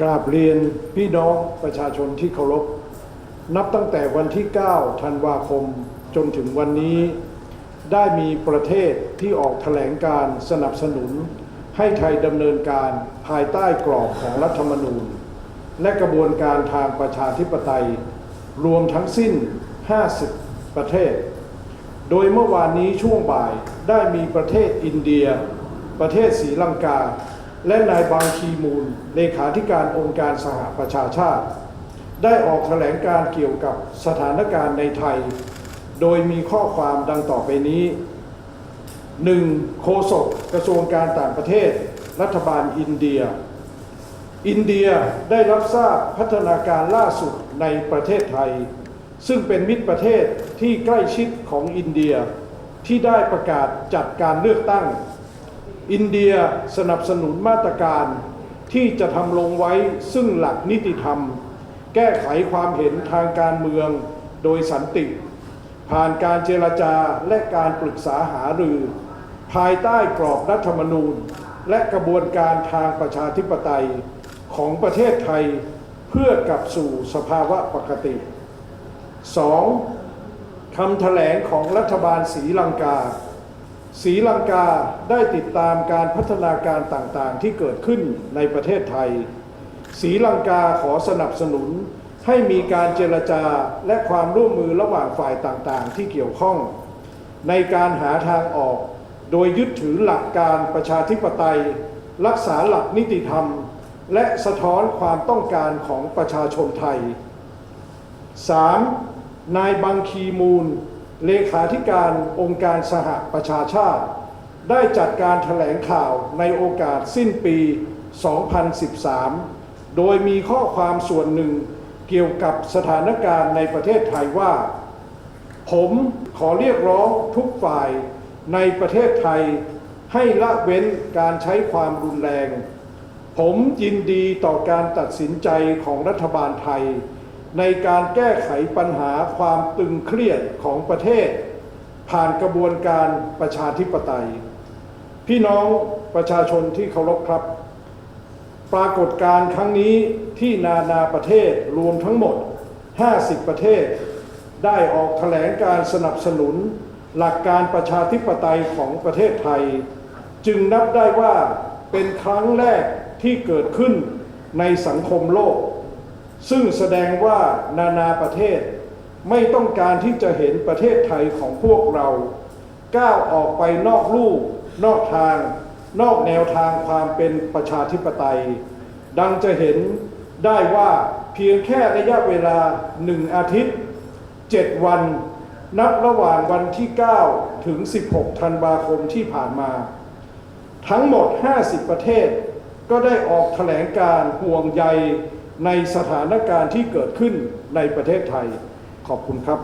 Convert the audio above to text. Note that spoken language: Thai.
กราบเรียนพี่น้องประชาชนที่เคารพ นับตั้งแต่วันที่ 9 ธันวาคมจนถึงวันนี้ ได้มีประเทศที่ออกแถลงการสนับสนุน ให้ไทยดำเนินการภายใต้กรอบของรัฐธรรมนูญ และกระบวนการทางประชาธิปไตย รวมทั้งสิ้น 50 ประเทศ โดยเมื่อวานนี้ช่วงบ่ายได้มีประเทศอินเดีย ประเทศศรีลังกา และนายบางคีมูล เลขาธิการองค์การสหประชาชาติ ได้ออกแถลงการเกี่ยวกับสถานการณ์ในไทย โดยมีข้อความดังต่อไปนี้ 1. โฆษกกระทรวงการต่างประเทศ รัฐบาลอินเดีย อินเดียได้รับทราบพัฒนาการล่าสุดในประเทศไทย ซึ่งเป็นมิตรประเทศที่ใกล้ชิดของอินเดียที่ได้ประกาศจัดการเลือกตั้ง อินเดียสนับสนุนมาตรการที่จะทำลงไว้ซึ่งหลักนิติธรรม แก้ไขความเห็นทางการเมืองโดยสันติ ผ่านการเจรจาและการปรึกษาหารือ ภายใต้กรอบรัฐธรรมนูญ และกระบวนการทางประชาธิปไตยของประเทศไทยเพื่อกลับสู่สภาวะปกติ 2. คำแถลงของรัฐบาลศรีลังกา ศรีลังกาได้ติดตามการพัฒนาการต่างๆ ที่เกิดขึ้นในประเทศไทยศรีลังกาขอสนับสนุนให้มีการเจรจาและความร่วมมือระหว่างฝ่ายต่างๆ ที่เกี่ยวข้อง ในการหาทางออก โดยยึดถือหลักการประชาธิปไตย รักษาหลักนิติธรรม และสะท้อนความต้องการของประชาชนไทย 3. นายบังคีมูล เลขาธิการองค์การสหประชาชาติ ได้จัดการแถลงข่าวในโอกาสสิ้นปี 2013 โดยมีข้อความส่วนหนึ่งเกี่ยวกับสถานการณ์ในประเทศไทยว่า ผมขอเรียกร้องทุกฝ่ายในประเทศไทย ให้ละเว้นการใช้ความรุนแรง ผมยินดีต่อการตัดสินใจของรัฐบาลไทย ในการแก้ไขปัญหาความตึงเครียดของประเทศ ผ่านกระบวนการประชาธิปไตย พี่น้องประชาชนที่เคารพครับ ปรากฏการครั้งนี้ที่นานาประเทศรวมทั้งหมด 50 ประเทศ ได้ออกแถลงการสนับสนุน หลักการประชาธิปไตยของประเทศไทย จึงนับได้ว่าเป็นครั้งแรกที่เกิดขึ้นในสังคมโลก ซึ่งแสดงว่านานาประเทศไม่ต้องการที่จะเห็นประเทศไทยของพวกเรา ก้าวออกไปนอกลู่นอกทาง นอกแนวทางความเป็นประชาธิปไตย ดังจะเห็นได้ว่าเพียงแค่ระยะเวลาหนึ่งอาทิตย์ 7 วัน นับระหว่างวันที่ 9 ถึง 16 ธันวาคมที่ผ่านมา ทั้งหมด 50 ประเทศก็ได้ออกแถลงการห่วงใย ในสถานการณ์ที่เกิดขึ้นในประเทศไทย ขอบคุณครับ